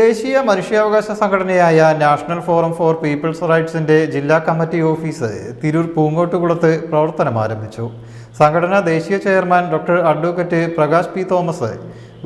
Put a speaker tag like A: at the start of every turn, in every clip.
A: ദേശീയ മനുഷ്യാവകാശ സംഘടനയായ നാഷണൽ ഫോറം ഫോർ പീപ്പിൾസ് റൈറ്റ്സിന്റെ ജില്ലാ കമ്മിറ്റി ഓഫീസ് തിരൂർ പൂങ്കോട്ടുകുളത്ത് പ്രവർത്തനം ആരംഭിച്ചു. സംഘടന ദേശീയ chairman doctor advocate Prakash P Thomas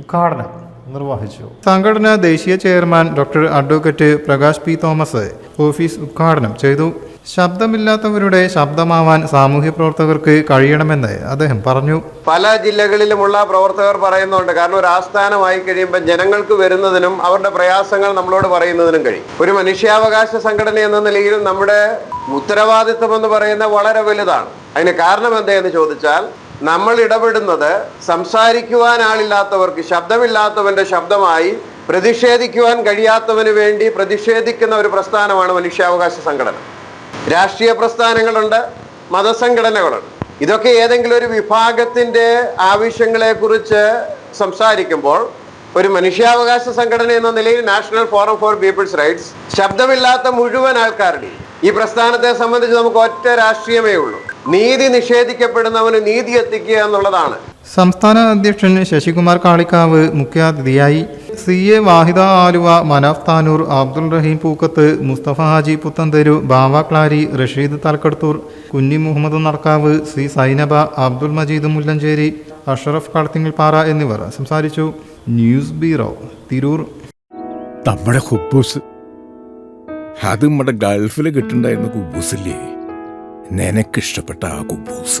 A: ഉദ്ഘാടനം നിർവഹിച്ചു. സംഘടന ദേശീയ chairman doctor advocate Prakash P Thomas office ഉദ്ഘാടനം ചെയ്തു. ശബ്ദമില്ലാത്തവരുടെ ശബ്ദമാവാൻ സാമൂഹ്യ പ്രവർത്തകർക്ക് കഴിയണമെന്ന് അദ്ദേഹം പറഞ്ഞു.
B: പല ജില്ലകളിലുമുള്ള പ്രവർത്തകർ പറയുന്നുണ്ട്. കാരണം ഒരു ആസ്ഥാനമായി കഴിയുമ്പോൾ ജനങ്ങൾക്ക് വരുന്നതിനും അവരുടെ പ്രയാസങ്ങൾ നമ്മളോട് പറയുന്നതിനും കഴിയും. ഒരു മനുഷ്യാവകാശ സംഘടന എന്ന നിലയിൽ നമ്മുടെ ഉത്തരവാദിത്വം എന്ന് പറയുന്നത് വളരെ വലുതാണ്. അതിന് കാരണം എന്തെന്ന് ചോദിച്ചാൽ നമ്മൾ ഇടപെടുന്നത് സംസാരിക്കുവാൻ ആളില്ലാത്തവർക്ക് ശബ്ദമില്ലാത്തവന്റെ ശബ്ദമായി പ്രതിഷേധിക്കുവാൻ കഴിയാത്തവന് വേണ്ടി പ്രതിഷേധിക്കുന്ന ഒരു പ്രസ്ഥാനമാണ് മനുഷ്യാവകാശ സംഘടന. രാഷ്ട്രീയ പ്രസ്ഥാനങ്ങളുണ്ട് മതസംഘടനകളുണ്ട്. ഇതൊക്കെ ഏതെങ്കിലും ഒരു വിഭാഗത്തിന്റെ ആവശ്യങ്ങളെ കുറിച്ച് സംസാരിക്കുമ്പോൾ ഒരു മനുഷ്യാവകാശ സംഘടന എന്ന നിലയിൽ National Forum for People's Rights ശബ്ദമില്ലാത്ത മുഴുവൻ ആൾക്കാരുടെയും ഈ പ്രസ്ഥാനത്തെ സംബന്ധിച്ച് നമുക്ക് ഒറ്റ രാഷ്ട്രീയമേ ഉള്ളൂ. നീതി നിഷേധിക്കപ്പെടുന്നവന് നീതി എത്തിക്കുക എന്നുള്ളതാണ്.
A: സംസ്ഥാന അധ്യക്ഷൻ ശശികുമാർ കാളിക്കാവ് മുഖ്യാതിഥിയായി C A Wahida Aluva Manaf Tanur Abdul Rahim Pookkath Mustafa Haji Puthentheru Bava Klari Rasheed Thalakkadathur Kunhi Muhammad Nadakkav C Zainaba Abdul Majeed Mullancheri Ashraf Kalathingalpara എന്നിവർ സംസാരിച്ചു. News bureau Tirur.
C: നമ്മുടെ ഹുബൂസ്. അത് നമ്മുടെ ഗൾഫിൽ കിട്ടുണ്ടായിരുന്ന കുബൂസില്ലേ? നിനക്കിഷ്ടപ്പെട്ട ആ കുബൂസ്.